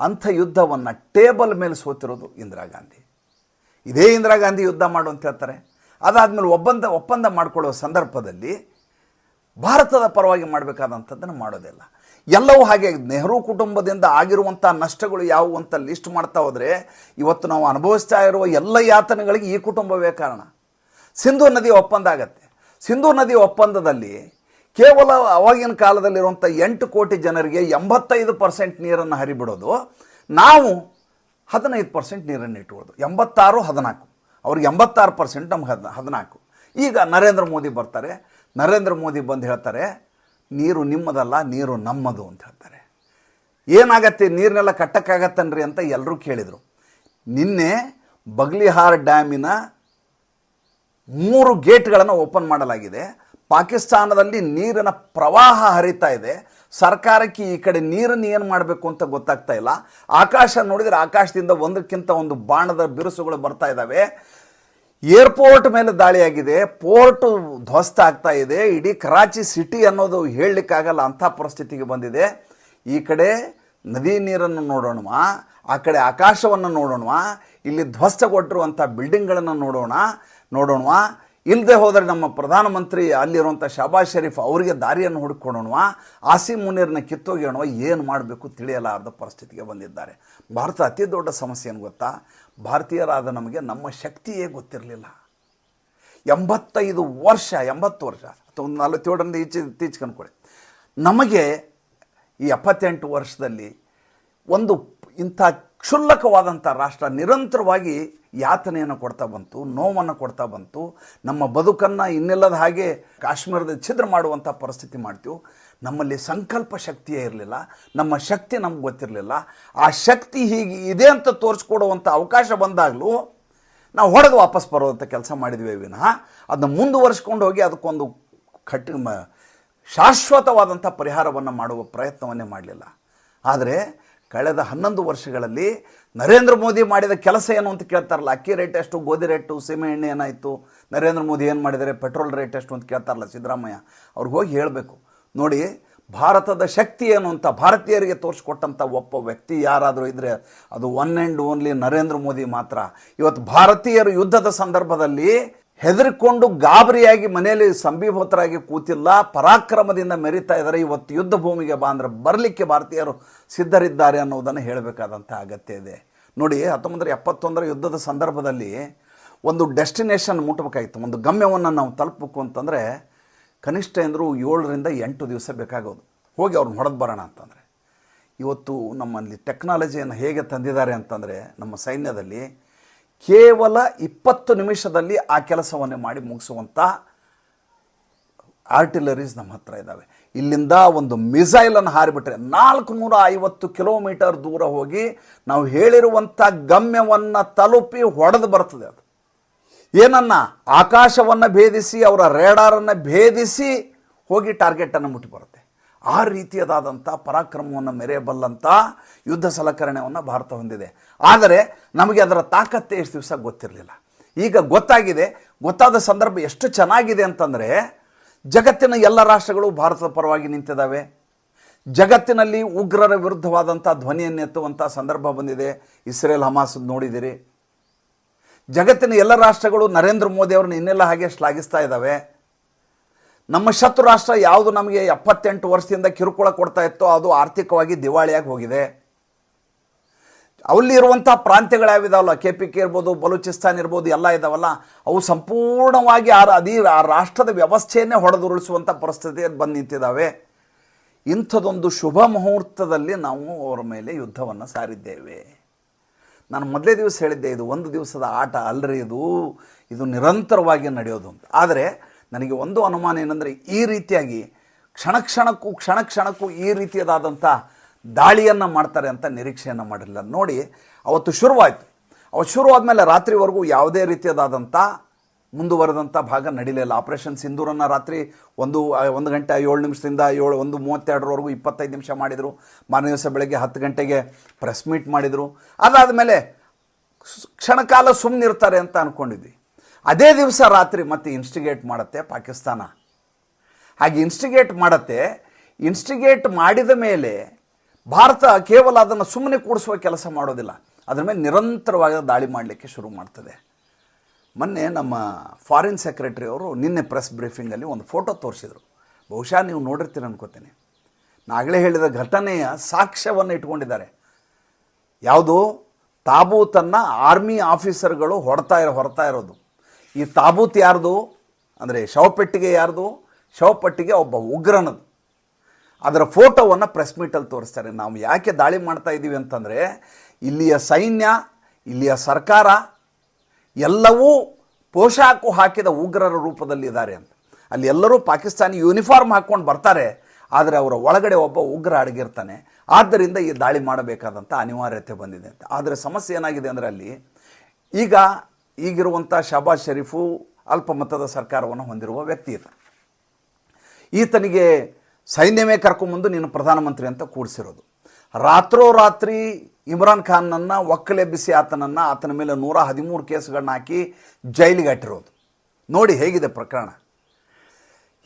ಅಂಥ ಯುದ್ಧವನ್ನು ಟೇಬಲ್ ಮೇಲೆ ಸೋತಿರೋದು ಇಂದಿರಾ ಗಾಂಧಿ. ಇದೇ ಇಂದಿರಾ ಗಾಂಧಿ ಯುದ್ಧ ಮಾಡು ಅಂತ ಹೇಳ್ತಾರೆ. ಅದಾದಮೇಲೆ ಒಪ್ಪಂದ ಒಪ್ಪಂದ ಮಾಡಿಕೊಳ್ಳುವ ಸಂದರ್ಭದಲ್ಲಿ ಭಾರತದ ಪರವಾಗಿ ಮಾಡಬೇಕಾದಂಥದ್ದನ್ನು ಮಾಡೋದಿಲ್ಲ. ಎಲ್ಲವೂ ಹಾಗೆ, ನೆಹರು ಕುಟುಂಬದಿಂದ ಆಗಿರುವಂಥ ನಷ್ಟಗಳು ಯಾವುವು ಅಂತ ಲಿಸ್ಟ್ ಮಾಡ್ತಾ ಹೋದರೆ, ಇವತ್ತು ನಾವು ಅನುಭವಿಸ್ತಾ ಇರುವ ಎಲ್ಲ ಯಾತನೆಗಳಿಗೆ ಈ ಕುಟುಂಬವೇ ಕಾರಣ. ಸಿಂಧೂ ನದಿ ಒಪ್ಪಂದ ಆಗತ್ತೆ. ಸಿಂಧೂ ನದಿ ಒಪ್ಪಂದದಲ್ಲಿ ಕೇವಲ ಅವಾಗಿನ ಕಾಲದಲ್ಲಿರುವಂಥ ಎಂಟು ಕೋಟಿ ಜನರಿಗೆ ಎಂಬತ್ತೈದು ಪರ್ಸೆಂಟ್ ನೀರನ್ನು ಹರಿಬಿಡೋದು. ನಾವು ಹದಿನೈದು ಪರ್ಸೆಂಟ್ ನೀರನ್ನು ಇಟ್ಕೊಳ್ಳೋದು ಎಂಬತ್ತಾರು ಹದಿನಾಲ್ಕು. ಅವ್ರಿಗೆ ಎಂಬತ್ತಾರು ಪರ್ಸೆಂಟ್ ನಮ್ಗೆ ಹದ್, ಹದಿನಾಲ್ಕು. ಈಗ ನರೇಂದ್ರ ಮೋದಿ ಬರ್ತಾರೆ. ನರೇಂದ್ರ ಮೋದಿ ಬಂದು ಹೇಳ್ತಾರೆ, ನೀರು ನಿಮ್ಮದಲ್ಲ, ನೀರು ನಮ್ಮದು ಅಂತ ಹೇಳ್ತಾರೆ. ಏನಾಗತ್ತೆ ನೀರನ್ನೆಲ್ಲ ಕಟ್ಟಕ್ಕಾಗತ್ತನ್ರಿ ಅಂತ ಎಲ್ಲರೂ ಕೇಳಿದರು. ನಿನ್ನೆ ಬಗ್ಲಿಹಾರ್ ಡ್ಯಾಮಿನ ಮೂರು ಗೇಟ್ಗಳನ್ನು ಓಪನ್ ಮಾಡಲಾಗಿದೆ. ಪಾಕಿಸ್ತಾನದಲ್ಲಿ ನೀರಿನ ಪ್ರವಾಹ ಹರಿತಾ ಇದೆ. ಸರ್ಕಾರಕ್ಕೆ ಈ ಕಡೆ ನೀರನ್ನು ಏನು ಮಾಡಬೇಕು ಅಂತ ಗೊತ್ತಾಗ್ತಾ ಇಲ್ಲ. ಆಕಾಶ ನೋಡಿದರೆ ಆಕಾಶದಿಂದ ಒಂದಕ್ಕಿಂತ ಒಂದು ಬಾಣದ ಬಿರುಸುಗಳು ಬರ್ತಾ ಇದ್ದಾವೆ ಏರ್ಪೋರ್ಟ್ ಮೇಲೆ ದಾಳಿಯಾಗಿದೆ. ಪೋರ್ಟ್ ಧ್ವಸ್ತ ಆಗ್ತಾ ಇದೆ. ಇಡೀ ಕರಾಚಿ ಸಿಟಿ ಅನ್ನೋದು ಹೇಳಲಿಕ್ಕಾಗಲ್ಲ ಅಂಥ ಪರಿಸ್ಥಿತಿಗೆ ಬಂದಿದೆ. ಈ ಕಡೆ ನದಿ ನೀರನ್ನು ನೋಡೋಣವಾ ಆ ಕಡೆ ಆಕಾಶವನ್ನು ನೋಡೋಣವಾ ಇಲ್ಲಿ ಧ್ವಸ್ತಗೊಟ್ಟಿರುವಂಥ ಬಿಲ್ಡಿಂಗ್ಗಳನ್ನು ನೋಡೋಣ ನೋಡೋಣವಾ ಇಲ್ಲದೆ ಹೋದರೆ ನಮ್ಮ ಪ್ರಧಾನಮಂತ್ರಿ ಅಲ್ಲಿರುವಂಥ ಶಹಬಾಜ್ ಶರೀಫ್ ಅವರಿಗೆ ದಾರಿಯನ್ನು ಹುಡುಕೊಡೋಣವಾ ಆಸಿ ಮುನೀರ್ನ ಕಿತ್ತೋಗ್ಯೋಣವ ಏನು ಮಾಡಬೇಕು ತಿಳಿಯಲಾರದ ಪರಿಸ್ಥಿತಿಗೆ ಬಂದಿದ್ದಾರೆ. ಭಾರತ ಅತಿ ದೊಡ್ಡ ಸಮಸ್ಯೆ ಏನು ಗೊತ್ತಾ? ಭಾರತೀಯರಾದ ನಮಗೆ ನಮ್ಮ ಶಕ್ತಿಯೇ ಗೊತ್ತಿರಲಿಲ್ಲ. ಎಂಬತ್ತೈದು ವರ್ಷ, ಎಂಬತ್ತು ವರ್ಷ, ಅಥವಾ ಒಂದು ನಲವತ್ತೇಳರಿಂದ ಈಚೆ ಇತ್ತೀಚೆಗೆ ಅಂದ್ಕೊಳ್ಳಿ ನಮಗೆ ಈ ಎಪ್ಪತ್ತೆಂಟು ವರ್ಷದಲ್ಲಿ ಒಂದು ಇಂಥ ಕ್ಷುಲ್ಲಕವಾದಂಥ ರಾಷ್ಟ್ರ ನಿರಂತರವಾಗಿ ಯಾತನೆಯನ್ನು ಕೊಡ್ತಾ ಬಂತು, ನೋವನ್ನು ಕೊಡ್ತಾ ಬಂತು. ನಮ್ಮ ಬದುಕನ್ನು ಇನ್ನಿಲ್ಲದ ಹಾಗೆ ಕಾಶ್ಮೀರದ ಛಿದ್ರ ಮಾಡುವಂಥ ಪರಿಸ್ಥಿತಿ ಮಾಡ್ತೀವಿ. ನಮ್ಮಲ್ಲಿ ಸಂಕಲ್ಪ ಶಕ್ತಿಯೇ ಇರಲಿಲ್ಲ. ನಮ್ಮ ಶಕ್ತಿ ನಮ್ಗೆ ಗೊತ್ತಿರಲಿಲ್ಲ. ಆ ಶಕ್ತಿ ಹೀಗೆ ಇದೆ ಅಂತ ತೋರಿಸ್ಕೊಡುವಂಥ ಅವಕಾಶ ಬಂದಾಗಲೂ ನಾವು ಹೊಡೆದು ವಾಪಸ್ ಬರೋದಂಥ ಕೆಲಸ ಮಾಡಿದ್ವಿ ವಿನಃ. ಅದನ್ನ ಮುಂದುವರಿಸ್ಕೊಂಡು ಹೋಗಿ ಅದಕ್ಕೊಂದು ಮ ಶಾಶ್ವತವಾದಂಥ ಪರಿಹಾರವನ್ನು ಮಾಡುವ ಪ್ರಯತ್ನವನ್ನೇ ಮಾಡಲಿಲ್ಲ. ಆದರೆ ಕಳೆದ ಹನ್ನೊಂದು ವರ್ಷಗಳಲ್ಲಿ ನರೇಂದ್ರ ಮೋದಿ ಮಾಡಿದ ಕೆಲಸ ಏನು ಅಂತ ಕೇಳ್ತಾರಲ್ಲ? ಅಕ್ಕಿ ರೇಟ್ ಎಷ್ಟು, ಗೋಧಿ ರೇಟು ಸೀಮೆ ಎಣ್ಣೆ ಏನಾಯಿತು? ನರೇಂದ್ರ ಮೋದಿ ಏನು ಮಾಡಿದರೆ? ಪೆಟ್ರೋಲ್ ರೇಟ್ ಎಷ್ಟು ಅಂತ ಕೇಳ್ತಾರಲ್ಲ ಸಿದ್ದರಾಮಯ್ಯ? ಅವ್ರಿಗೆ ಹೋಗಿ ಹೇಳಬೇಕು. ನೋಡಿ, ಭಾರತದ ಶಕ್ತಿ ಏನು ಅಂತ ಭಾರತೀಯರಿಗೆ ತೋರಿಸ್ಕೊಟ್ಟಂಥ ಒಬ್ಬ ವ್ಯಕ್ತಿ ಯಾರಾದರೂ ಇದ್ದರೆ ಅದು one and only Narendra Modi ಮಾತ್ರ. ಇವತ್ತು ಭಾರತೀಯರು ಯುದ್ಧದ ಸಂದರ್ಭದಲ್ಲಿ ಹೆದರಿಕೊಂಡು ಗಾಬರಿಯಾಗಿ ಮನೆಯಲ್ಲಿ ಸಂಭೀಭೂತರಾಗಿ ಕೂತಿಲ್ಲ, ಪರಾಕ್ರಮದಿಂದ ಮೆರಿತಾ ಇದ್ದಾರೆ. ಇವತ್ತು ಯುದ್ಧ ಭೂಮಿಗೆ ಬಾ ಅಂದರೆ ಬರಲಿಕ್ಕೆ ಭಾರತೀಯರು ಸಿದ್ಧರಿದ್ದಾರೆ ಅನ್ನೋದನ್ನು ಹೇಳಬೇಕಾದಂಥ ಅಗತ್ಯ ಇದೆ. ನೋಡಿ ಹತ್ತೊಂಬತ್ತರ ಎಪ್ಪತ್ತೊಂದರ ಯುದ್ಧದ ಸಂದರ್ಭದಲ್ಲಿ ಒಂದು ಡೆಸ್ಟಿನೇಷನ್ ಮುಟ್ಟಬೇಕಾಗಿತ್ತು ಒಂದು ಗಮ್ಯವನ್ನು ನಾವು ತಲುಪಬೇಕು ಅಂತಂದರೆ ಕನಿಷ್ಠ ಎಂದರೂ ಏಳರಿಂದ ಎಂಟು ದಿವಸ ಬೇಕಾಗೋದು. ಹೋಗಿ ಅವ್ರನ್ನ ಹೊಡೆದು ಬರೋಣ ಅಂತಂದರೆ. ಇವತ್ತು ನಮ್ಮಲ್ಲಿ ಟೆಕ್ನಾಲಜಿಯನ್ನು ಹೇಗೆ ತಂದಿದ್ದಾರೆ ಅಂತಂದರೆ, ನಮ್ಮ ಸೈನ್ಯದಲ್ಲಿ ಕೇವಲ ಇಪ್ಪತ್ತು ನಿಮಿಷದಲ್ಲಿ ಆ ಕೆಲಸವನ್ನು ಮಾಡಿ ಮುಗಿಸುವಂಥ ಆರ್ಟಿಲರೀಸ್ ನಮ್ಮ ಹತ್ರ ಇದ್ದಾವೆ ಇಲ್ಲಿಂದ ಒಂದು ಮಿಸೈಲನ್ನು ಹಾರಿಬಿಟ್ರೆ ನಾಲ್ಕು ನೂರ ಐವತ್ತು ಕಿಲೋಮೀಟರ್ ದೂರ ಹೋಗಿ ನಾವು ಹೇಳಿರುವಂಥ ಗಮ್ಯವನ್ನು ತಲುಪಿ ಹೊಡೆದು ಬರ್ತದೆ ಅದು. ಏನನ್ನ? ಆಕಾಶವನ್ನು ಭೇದಿಸಿ, ಅವರ ರೇಡಾರನ್ನು ಭೇದಿಸಿ ಹೋಗಿ ಟಾರ್ಗೆಟನ್ನು ಮುಟ್ಟಿ ಬರುತ್ತೆ. ಆ ರೀತಿಯದಾದಂಥ ಪರಾಕ್ರಮವನ್ನು ಮೆರೆಯಬಲ್ಲಂಥ ಯುದ್ಧ ಸಲಕರಣೆಯನ್ನು ಭಾರತ ಹೊಂದಿದೆ. ಆದರೆ ನಮಗೆ ಅದರ ತಾಕತ್ತೆ ಎಷ್ಟು ದಿವಸ ಗೊತ್ತಿರಲಿಲ್ಲ. ಈಗ ಗೊತ್ತಾಗಿದೆ, ಗೊತ್ತಾದ ಸಂದರ್ಭ ಎಷ್ಟು ಚೆನ್ನಾಗಿದೆ ಅಂತಂದರೆ ಜಗತ್ತಿನ ಎಲ್ಲ ರಾಷ್ಟ್ರಗಳು ಭಾರತದ ಪರವಾಗಿ ನಿಂತಿದ್ದಾವೆ. ಜಗತ್ತಿನಲ್ಲಿ ಉಗ್ರರ ವಿರುದ್ಧವಾದಂಥ ಧ್ವನಿಯನ್ನೆತ್ತುವಂಥ ಸಂದರ್ಭ ಬಂದಿದೆ. ಇಸ್ರೇಲ್, ಹಮಾಸ್ ನೋಡಿದಿರಿ. ಜಗತ್ತಿನ ಎಲ್ಲ ರಾಷ್ಟ್ರಗಳು ನರೇಂದ್ರ ಮೋದಿ ಅವ್ರನ್ನ ಇನ್ನೆಲ್ಲ ಹಾಗೆ ಶ್ಲಾಘಿಸ್ತಾ ಇದ್ದಾವೆ. ನಮ್ಮ ಶತ್ರು ರಾಷ್ಟ್ರ ಯಾವುದು ನಮಗೆ ಎಪ್ಪತ್ತೆಂಟು ವರ್ಷದಿಂದ ಕಿರುಕುಳ ಕೊಡ್ತಾ ಇತ್ತೋ ಅದು ಆರ್ಥಿಕವಾಗಿ ದಿವಾಳಿಯಾಗಿ ಹೋಗಿದೆ. ಅಲ್ಲಿರುವಂಥ ಪ್ರಾಂತ್ಯಗಳು ಯಾವಿದಾವಲ್ಲ ಕೆ ಪಿ ಕೆ ಇರ್ಬೋದು, ಬಲೂಚಿಸ್ತಾನ್ ಇರ್ಬೋದು, ಎಲ್ಲ ಇದಾವಲ್ಲ, ಅವು ಸಂಪೂರ್ಣವಾಗಿ ಆ ಅದೀ ಆ ರಾಷ್ಟ್ರದ ವ್ಯವಸ್ಥೆಯನ್ನೇ ಹೊಡೆದುರುಳಿಸುವಂಥ ಪರಿಸ್ಥಿತಿಯಲ್ಲಿ ಬಂದು ನಿಂತಿದ್ದಾವೆ. ಇಂಥದೊಂದು ಶುಭ ಮುಹೂರ್ತದಲ್ಲಿ ನಾವು ಅವರ ಮೇಲೆ ಯುದ್ಧವನ್ನು ಸಾರಿದ್ದೇವೆ. ನಾನು ಮೊದಲೇ ದಿವಸ ಹೇಳಿದ್ದೆ, ಇದು ಒಂದು ದಿವಸದ ಆಟ ಅಲ್ಲರಿ ಇದು. ಇದು ನಿರಂತರವಾಗಿ ನಡೆಯೋದು ಅಂತ. ಆದರೆ ನನಗೆ ಒಂದು ಅನುಮಾನ ಏನಂದರೆ ಈ ರೀತಿಯಾಗಿ ಕ್ಷಣ ಕ್ಷಣಕ್ಕೂ ಕ್ಷಣ ಕ್ಷಣಕ್ಕೂ ಈ ರೀತಿಯದಾದಂಥ ದಾಳಿಯನ್ನು ಮಾಡ್ತಾರೆ ಅಂತ ನಿರೀಕ್ಷೆಯನ್ನು ಮಾಡಿರಲಿಲ್ಲ ನೋಡಿ, ಅವತ್ತು ಶುರುವಾಯಿತು. ಅವತ್ತು ಶುರುವಾದ ರಾತ್ರಿವರೆಗೂ ಯಾವುದೇ ರೀತಿಯದಾದಂಥ ಮುಂದುವರೆದಂಥ ಭಾಗ ನಡೀಲಿಲ್ಲ. ಆಪರೇಷನ್ ಸಿಂಧೂರನ್ನು ರಾತ್ರಿ ಒಂದು ಒಂದು ಗಂಟೆ, ಏಳು ನಿಮಿಷದಿಂದ ಏಳು, ಒಂದು ಮೂವತ್ತೆರಡರವರೆಗೂ ಇಪ್ಪತ್ತೈದು ನಿಮಿಷ ಮಾಡಿದರು. ಮಾರನೇ ದಿವಸ ಬೆಳಗ್ಗೆ ಹತ್ತು ಗಂಟೆಗೆ ಪ್ರೆಸ್ ಮೀಟ್ ಮಾಡಿದರು. ಅದಾದಮೇಲೆ ಕ್ಷಣಕಾಲ ಸುಮ್ಮನಿರ್ತಾರೆ ಅಂತ ಅಂದ್ಕೊಂಡಿದ್ವಿ ಅದೇ ದಿವಸ ರಾತ್ರಿ ಮತ್ತೆ ಇನ್ಸ್ಟಿಗೇಟ್ ಮಾಡುತ್ತೆ ಪಾಕಿಸ್ತಾನ. ಹಾಗೆ ಇನ್ಸ್ಟಿಗೇಟ್ ಮಾಡುತ್ತೆ ಇನ್ಸ್ಟಿಗೇಟ್ ಮಾಡಿದ ಮೇಲೆ ಭಾರತ ಕೇವಲ ಅದನ್ನು ಸುಮ್ಮನೆ ಕೂಡಿಸುವ ಕೆಲಸ ಮಾಡೋದಿಲ್ಲ. ಅದರ ಮೇಲೆ ನಿರಂತರವಾಗಿ ದಾಳಿ ಮಾಡಲಿಕ್ಕೆ ಶುರು ಮಾಡ್ತದೆ. ಮೊನ್ನೆ ನಮ್ಮ ಫಾರಿನ್ ಸೆಕ್ರೆಟರಿ ಅವರು ನಿನ್ನೆ ಪ್ರೆಸ್ ಬ್ರೀಫಿಂಗಲ್ಲಿ ಒಂದು ಫೋಟೋ ತೋರಿಸಿದರು. ಬಹುಶಃ ನೀವು ನೋಡಿರ್ತೀರ ಅನ್ಕೋತೀನಿ. ನಾಗಲೇ ಹೇಳಿದ ಘಟನೆಯ ಸಾಕ್ಷ್ಯವನ್ನು ಇಟ್ಕೊಂಡಿದ್ದಾರೆ. ಯಾವುದು? ತಾಬೂತನ್ನು ಆರ್ಮಿ ಆಫೀಸರ್ಗಳು ಹೊಡ್ತಾ ಇರೋ ಹೊರತಾ ಇರೋದು. ಈ ತಾಬೂತ್ ಯಾರ್ದು? ಅಂದರೆ ಶವಪೆಟ್ಟಿಗೆ ಯಾರ್ದು? ಶವಪೆಟ್ಟಿಗೆ ಒಬ್ಬ ಉಗ್ರನದು. ಅದರ ಫೋಟೋವನ್ನು ಪ್ರೆಸ್ ಮೀಟಲ್ಲಿ ತೋರಿಸ್ತಾರೆ. ನಾವು ಯಾಕೆ ದಾಳಿ ಮಾಡ್ತಾ ಇದ್ದೀವಿ ಅಂತಂದರೆ, ಇಲ್ಲಿಯ ಸೈನ್ಯ, ಇಲ್ಲಿಯ ಸರ್ಕಾರ ಎಲ್ಲವೂ ಪೋಷಾಕು ಹಾಕಿದ ಉಗ್ರರ ರೂಪದಲ್ಲಿ ಇದ್ದಾರೆ ಅಂತ. ಅಲ್ಲಿ ಎಲ್ಲರೂ ಪಾಕಿಸ್ತಾನಿ ಯೂನಿಫಾರ್ಮ್ ಹಾಕ್ಕೊಂಡು ಬರ್ತಾರೆ, ಆದರೆ ಅವರ ಒಳಗಡೆ ಒಬ್ಬ ಉಗ್ರ ಅಡಗಿರ್ತಾನೆ. ಆದ್ದರಿಂದ ಈ ದಾಳಿ ಮಾಡಬೇಕಾದಂಥ ಅನಿವಾರ್ಯತೆ ಬಂದಿದೆ ಅಂತ. ಆದರೆ ಸಮಸ್ಯೆ ಏನಾಗಿದೆ ಅಂದರೆ ಅಲ್ಲಿ ಈಗ ಈಗಿರುವಂಥ ಶಹಬಾಜ್ ಶರೀಫು ಅಲ್ಪಮತದ ಸರ್ಕಾರವನ್ನು ಹೊಂದಿರುವ ವ್ಯಕ್ತಿ ಇದು ಈತನಿಗೆ ಸೈನ್ಯವೇ ಕರ್ಕೊಂಬಂದು ನೀನು ಪ್ರಧಾನಮಂತ್ರಿ ಅಂತ ಕೂಡಿಸಿರೋದು. ರಾತ್ರೋರಾತ್ರಿ ಇಮ್ರಾನ್ ಖಾನ್ನನ್ನು ಒಕ್ಕಲೆಬ್ಬಿಸಿ ಆತನನ್ನು ಆತನ ಮೇಲೆ ನೂರ ಹದಿಮೂರು ಕೇಸುಗಳನ್ನ ಹಾಕಿ ಜೈಲಿಗೆ ಅಟ್ಟಿರೋದು. ನೋಡಿ ಹೇಗಿದೆ ಪ್ರಕರಣ.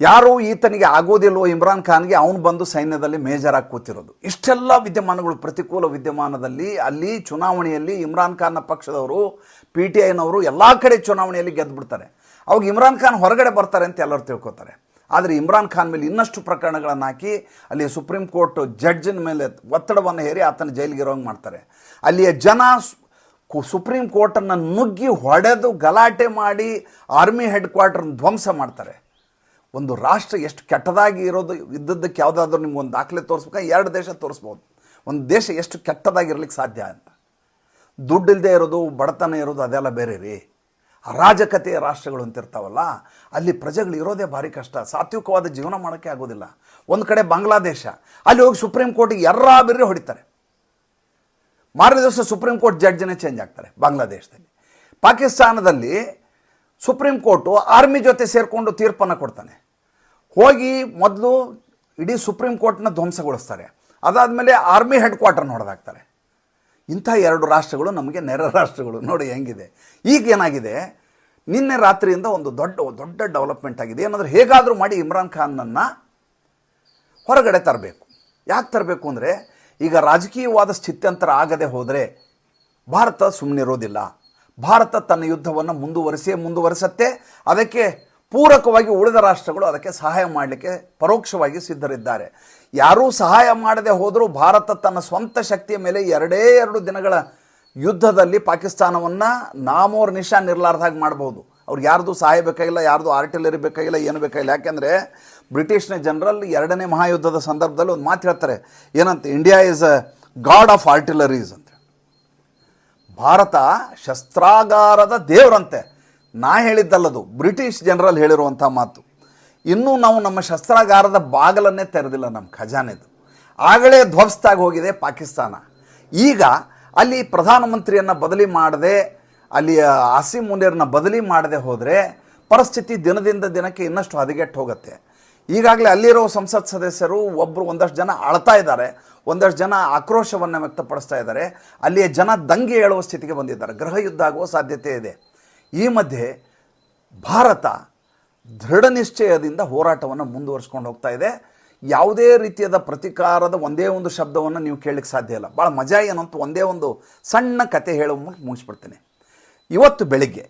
ಯಾರು ಈತನಿಗೆ ಆಗೋದಿಲ್ವೋ ಇಮ್ರಾನ್ ಖಾನ್ಗೆ, ಅವನು ಬಂದು ಸೈನ್ಯದಲ್ಲಿ ಮೇಜರ್ ಆಗಿ ಕೂತಿರೋದು. ಇಷ್ಟೆಲ್ಲ ವಿದ್ಯಮಾನಗಳು, ಪ್ರತಿಕೂಲ ವಿದ್ಯಮಾನದಲ್ಲಿ, ಅಲ್ಲಿ ಚುನಾವಣೆಯಲ್ಲಿ ಇಮ್ರಾನ್ ಖಾನ್ನ ಪಕ್ಷದವರು, ಪಿ ಟಿ ಐನವರು ಎಲ್ಲ ಕಡೆ ಚುನಾವಣೆಯಲ್ಲಿ ಗೆದ್ದುಬಿಡ್ತಾರೆ ಅವಾಗ ಇಮ್ರಾನ್ ಖಾನ್ ಹೊರಗಡೆ ಬರ್ತಾರೆ ಅಂತ ಎಲ್ಲರೂ ತಿಳ್ಕೊತಾರೆ. ಆದರೆ ಇಮ್ರಾನ್ ಖಾನ್ ಮೇಲೆ ಇನ್ನಷ್ಟು ಪ್ರಕರಣಗಳನ್ನು ಹಾಕಿ ಅಲ್ಲಿ ಸುಪ್ರೀಂ ಕೋರ್ಟ್ ಜಡ್ಜಿನ ಮೇಲೆ ಒತ್ತಡವನ್ನು ಹೇರಿ ಆತನ ಜೈಲಿಗೆ ಇರೋಂಗೆ ಮಾಡ್ತಾರೆ. ಅಲ್ಲಿಯ ಜನ ಸುಪ್ರೀಂ ಕೋರ್ಟನ್ನು ನುಗ್ಗಿ ಹೊಡೆದು ಗಲಾಟೆ ಮಾಡಿ, ಆರ್ಮಿ ಹೆಡ್ ಕ್ವಾರ್ಟರ್ನ ಧ್ವಂಸ ಮಾಡ್ತಾರೆ. ಒಂದು ರಾಷ್ಟ್ರ ಎಷ್ಟು ಕೆಟ್ಟದಾಗಿ ಇರೋದು, ಇದ್ದದ್ದಕ್ಕೆ ಯಾವುದಾದ್ರೂ ನಿಮ್ಗೆ ಒಂದು ದಾಖಲೆ ತೋರಿಸ್ಬೇಕಾ? ಎರಡು ದೇಶ ತೋರಿಸ್ಬೋದು. ಒಂದು ದೇಶ ಎಷ್ಟು ಕೆಟ್ಟದಾಗಿರ್ಲಿಕ್ಕೆ ಸಾಧ್ಯ ಅಂತ. ದುಡ್ಡಿಲ್ಲದೆ ಇರೋದು, ಬಡತನ ಇರೋದು ಅದೆಲ್ಲ ಬೇರೆ ರೀ. ಅರಾಜಕತೆಯ ರಾಷ್ಟ್ರಗಳು ಅಂತಿರ್ತಾವಲ್ಲ ಅಲ್ಲಿ ಪ್ರಜೆಗಳು ಇರೋದೇ ಭಾರಿ ಕಷ್ಟ. ಸಾತ್ವಿಕವಾದ ಜೀವನ ಮಾಡೋಕ್ಕೆ ಆಗೋದಿಲ್ಲ. ಒಂದು ಕಡೆ ಬಾಂಗ್ಲಾದೇಶ, ಅಲ್ಲಿ ಹೋಗಿ ಸುಪ್ರೀಂ ಕೋರ್ಟಿಗೆ ಎರ ಬಿರ್ರಿ ಹೊಡಿತಾರೆ. ಮಾರನೇ ದಿವಸ ಸುಪ್ರೀಂ ಕೋರ್ಟ್ ಜಡ್ಜನೇ ಚೇಂಜ್ ಆಗ್ತಾರೆ ಬಾಂಗ್ಲಾದೇಶದಲ್ಲಿ. ಪಾಕಿಸ್ತಾನದಲ್ಲಿ ಸುಪ್ರೀಂ ಕೋರ್ಟು ಆರ್ಮಿ ಜೊತೆ ಸೇರಿಕೊಂಡು ತೀರ್ಪನ್ನು ಕೊಡ್ತಾನೆ. ಹೋಗಿ ಮೊದಲು ಇಡೀ ಸುಪ್ರೀಂ ಕೋರ್ಟ್ನ ಧ್ವಂಸಗೊಳಿಸ್ತಾರೆ. ಅದಾದಮೇಲೆ ಆರ್ಮಿ ಹೆಡ್ ಕ್ವಾರ್ಟರ್ ಹೊಡೆದಾಕ್ತಾರೆ ಇಂಥ ಎರಡು ರಾಷ್ಟ್ರಗಳು ನಮಗೆ ನೆರೆ ರಾಷ್ಟ್ರಗಳು. ನೋಡಿ ಹೆಂಗಿದೆ. ಈಗ ಏನಾಗಿದೆ? ನಿನ್ನೆ ರಾತ್ರಿಯಿಂದ ಒಂದು ದೊಡ್ಡ ದೊಡ್ಡ ಡೆವಲಪ್ಮೆಂಟ್ ಆಗಿದೆ. ಏನಂದ್ರೆ ಹೇಗಾದರೂ ಮಾಡಿ ಇಮ್ರಾನ್ ಖಾನ್ನನ್ನು ಹೊರಗಡೆ ತರಬೇಕು. ಯಾಕೆ ತರಬೇಕು ಅಂದರೆ, ಈಗ ರಾಜಕೀಯವಾದ ಸ್ಥಿತ್ಯಂತರ ಆಗದೆ ಹೋದರೆ ಭಾರತ ಸುಮ್ಮನಿರೋದಿಲ್ಲ ಭಾರತ ತನ್ನ ಯುದ್ಧವನ್ನು ಮುಂದುವರಿಸೇ ಮುಂದುವರಿಸತ್ತೆ. ಅದಕ್ಕೆ ಪೂರಕವಾಗಿ ಉಳಿದ ರಾಷ್ಟ್ರಗಳು ಅದಕ್ಕೆ ಸಹಾಯ ಮಾಡಲಿಕ್ಕೆ ಪರೋಕ್ಷವಾಗಿ ಸಿದ್ಧರಿದ್ದಾರೆ. ಯಾರೂ ಸಹಾಯ ಮಾಡದೆ ಹೋದರೂ ಭಾರತ ತನ್ನ ಸ್ವಂತ ಶಕ್ತಿಯ ಮೇಲೆ ಎರಡೇ ಎರಡು ದಿನಗಳ ಯುದ್ಧದಲ್ಲಿ ಪಾಕಿಸ್ತಾನವನ್ನು ನಾಮೋರ್ ನಿಶಾ ನಿರ್ಲಾರ್ದಾಗ ಮಾಡಬಹುದು ಅವ್ರಿಗೆ ಯಾರ್ದು ಸಹಾಯ ಬೇಕಾಗಿಲ್ಲ, ಯಾರ್ದು ಆರ್ಟಿಲರಿ ಬೇಕಾಗಿಲ್ಲ ಏನು ಬೇಕಾಗಿಲ್ಲ. ಯಾಕೆಂದರೆ ಬ್ರಿಟಿಷ್ನ ಜನರಲ್ ಎರಡನೇ ಮಹಾಯುದ್ಧದ ಸಂದರ್ಭದಲ್ಲಿ ಒಂದು ಮಾತು ಹೇಳ್ತಾರೆ. ಏನಂತ India is a god of artilleries ಅಂತ. ಭಾರತ ಶಸ್ತ್ರಾಗಾರದ ದೇವರಂತೆ. ನಾ ಹೇಳಿದ್ದಲ್ಲದು, ಬ್ರಿಟಿಷ್ ಜನರಲ್ ಹೇಳಿರುವಂಥ ಮಾತು. ಇನ್ನೂ ನಾವು ನಮ್ಮ ಶಸ್ತ್ರಾಗಾರದ ಬಾಗಲನ್ನೇ ತೆರೆದಿಲ್ಲ ನಮ್ಮ ಖಜಾನೆದು. ಆಗಲೇ ಧ್ವಸ್ತಾಗಿ ಹೋಗಿದೆ ಪಾಕಿಸ್ತಾನ. ಈಗ ಅಲ್ಲಿ ಪ್ರಧಾನಮಂತ್ರಿಯನ್ನು ಬದಲಿ ಮಾಡದೆ ಅಲ್ಲಿ ಆಸಿಮ್ ಮುನಿಯರನ್ನ ಬದಲಿ ಮಾಡದೆ ಹೋದರೆ ಪರಿಸ್ಥಿತಿ ದಿನದಿಂದ ದಿನಕ್ಕೆ ಇನ್ನಷ್ಟು ಹದಗೆಟ್ಟು ಹೋಗುತ್ತೆ. ಈಗಾಗಲೇ ಅಲ್ಲಿರೋ ಸಂಸತ್ ಸದಸ್ಯರು ಒಬ್ಬರು ಒಂದಷ್ಟು ಜನ ಅಳ್ತಾ ಇದ್ದಾರೆ, ಒಂದಷ್ಟು ಜನ ಆಕ್ರೋಶವನ್ನು ವ್ಯಕ್ತಪಡಿಸ್ತಾ ಇದ್ದಾರೆ. ಅಲ್ಲಿಯ ಜನ ದಂಗೆ ಏಳುವ ಸ್ಥಿತಿಗೆ ಬಂದಿದ್ದಾರೆ. ಗೃಹ ಯುದ್ಧ ಆಗುವ ಸಾಧ್ಯತೆ ಇದೆ. ಈ ಮಧ್ಯೆ ಭಾರತ ದೃಢ ನಿಶ್ಚಯದಿಂದ ಹೋರಾಟವನ್ನು ಮುಂದುವರಿಸ್ಕೊಂಡು ಹೋಗ್ತಾ ಇದೆ. ಯಾವುದೇ ರೀತಿಯಾದ ಪ್ರತಿಕಾರದ ಒಂದೇ ಒಂದು ಶಬ್ದವನ್ನು ನೀವು ಕೇಳಲಿಕ್ಕೆ ಸಾಧ್ಯ ಇಲ್ಲ. ಭಾಳ ಮಜಾ ಏನಂತೂ ಒಂದೇ ಒಂದು ಸಣ್ಣ ಕತೆ ಹೇಳೋ ಮೂಲಕ ಮುಗಿಸ್ಬಿಡ್ತೀನಿ. ಇವತ್ತು ಬೆಳಿಗ್ಗೆ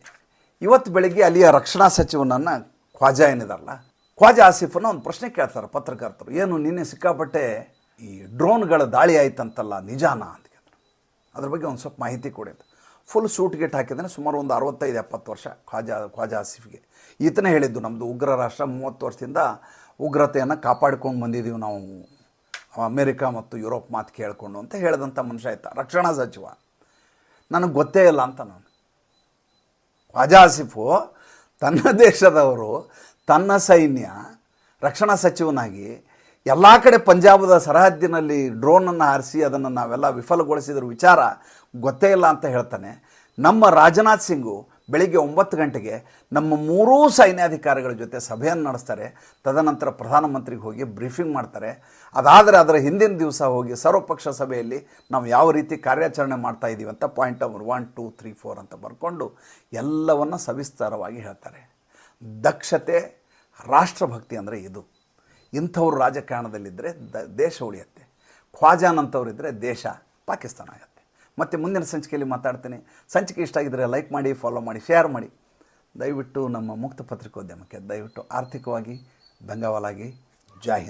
ಇವತ್ತು ಬೆಳಿಗ್ಗೆ ಅಲ್ಲಿಯ ರಕ್ಷಣಾ ಸಚಿವನನ್ನು ಖ್ವಾಜಾ ಏನಿದಾರಲ್ಲ, ಖ್ವಾಜಾ ಆಸಿಫನ್ನು ಒಂದು ಪ್ರಶ್ನೆ ಕೇಳ್ತಾರೆ ಪತ್ರಕರ್ತರು. ಏನು, ನಿನ್ನೆ ಸಿಕ್ಕಾಪಟ್ಟೆ ಈ ಡ್ರೋನ್ಗಳ ದಾಳಿ ಆಯ್ತಂತಲ್ಲ ನಿಜಾನ ಅಂತ ಅದ್ರ ಬಗ್ಗೆ ಒಂದು ಸ್ವಲ್ಪ ಮಾಹಿತಿ ಕೊಡಿ ಅಂತ. ಫುಲ್ ಸೂಟ್ ಗೇಟ್ ಹಾಕಿದ್ದಾನೆ ಸುಮಾರು ಒಂದು ಅರವತ್ತೈದು, ಎಪ್ಪತ್ತು ವರ್ಷ ಖ್ವಾಜಾ ಖ್ವಾಜಾ ಆಸಿಫ್ಗೆ. ಈತನೇ ಹೇಳಿದ್ದು ನಮ್ಮದು ಉಗ್ರ ರಾಷ್ಟ್ರ ಮೂವತ್ತು ವರ್ಷದಿಂದ ಉಗ್ರತೆಯನ್ನು ಕಾಪಾಡ್ಕೊಂಡು ಬಂದಿದ್ದೀವಿ ನಾವು. ಅಮೇರಿಕಾ ಮತ್ತು ಯುರೋಪ್ ಮಾತು ಕೇಳಿಕೊಂಡು ಅಂತ ಹೇಳಿದಂಥ ಮನುಷ್ಯ ಆಯ್ತಾ ರಕ್ಷಣಾ ಸಚಿವ. ನನಗೆ ಗೊತ್ತೇ ಇಲ್ಲ ಅಂತ ನಾನು. ಖ್ವಾಜಾ ಆಸಿಫು ತನ್ನ ದೇಶದವರು, ತನ್ನ ಸೈನ್ಯ, ರಕ್ಷಣಾ ಸಚಿವನಾಗಿ ಎಲ್ಲ ಕಡೆ ಪಂಜಾಬದ ಸರಹದ್ದಿನಲ್ಲಿ ಡ್ರೋನನ್ನು ಹಾರಿಸಿ ಅದನ್ನು ನಾವೆಲ್ಲ ವಿಫಲಗೊಳಿಸಿದ್ರ ವಿಚಾರ ಗೊತ್ತೇ ಇಲ್ಲ ಅಂತ ಹೇಳ್ತಾನೆ. ನಮ್ಮ ರಾಜನಾಥ್ ಸಿಂಗು ಬೆಳಿಗ್ಗೆ ಒಂಬತ್ತು ಗಂಟೆಗೆ ನಮ್ಮ ಮೂರೂ ಸೈನ್ಯಾಧಿಕಾರಿಗಳ ಜೊತೆ ಸಭೆಯನ್ನು ನಡೆಸ್ತಾರೆ. ತದನಂತರ ಪ್ರಧಾನಮಂತ್ರಿಗೆ ಹೋಗಿ ಬ್ರೀಫಿಂಗ್ ಮಾಡ್ತಾರೆ. ಅದಾದರೆ ಅದರ ಹಿಂದಿನ ದಿವಸ ಹೋಗಿ ಸರ್ವಪಕ್ಷ ಸಭೆಯಲ್ಲಿ ನಾವು ಯಾವ ರೀತಿ ಕಾರ್ಯಾಚರಣೆ ಮಾಡ್ತಾ ಇದ್ದೀವಿ ಅಂತ point number one two three four ಅಂತ ಬರ್ಕೊಂಡು ಎಲ್ಲವನ್ನು ಸವಿಸ್ತಾರವಾಗಿ ಹೇಳ್ತಾರೆ. ದಕ್ಷತೆ, ರಾಷ್ಟ್ರಭಕ್ತಿ ಅಂದರೆ ಇದು. ಇಂಥವ್ರು ರಾಜಕಾರಣದಲ್ಲಿದ್ದರೆ ದ, ದೇಶ ಉಳಿಯುತ್ತೆ. ಇದ್ದರೆ ದೇಶ ಪಾಕಿಸ್ತಾನ ಆಗುತ್ತೆ. ಮತ್ತು ಮುಂದಿನ ಸಂಚಿಕೆಯಲ್ಲಿ ಮಾತಾಡ್ತೀನಿ. ಸಂಚಿಕೆ ಇಷ್ಟ ಆಗಿದ್ದರೆ ಲೈಕ್ ಮಾಡಿ ಫಾಲೋ ಮಾಡಿ ಶೇರ್ ಮಾಡಿ. ದಯವಿಟ್ಟು ನಮ್ಮ ಮುಕ್ತ ಪತ್ರಿಕೋದ್ಯಮಕ್ಕೆ ದಯವಿಟ್ಟು ಆರ್ಥಿಕವಾಗಿ, ಬೆಂಗಾವಲಾಗಿ, ಜೈ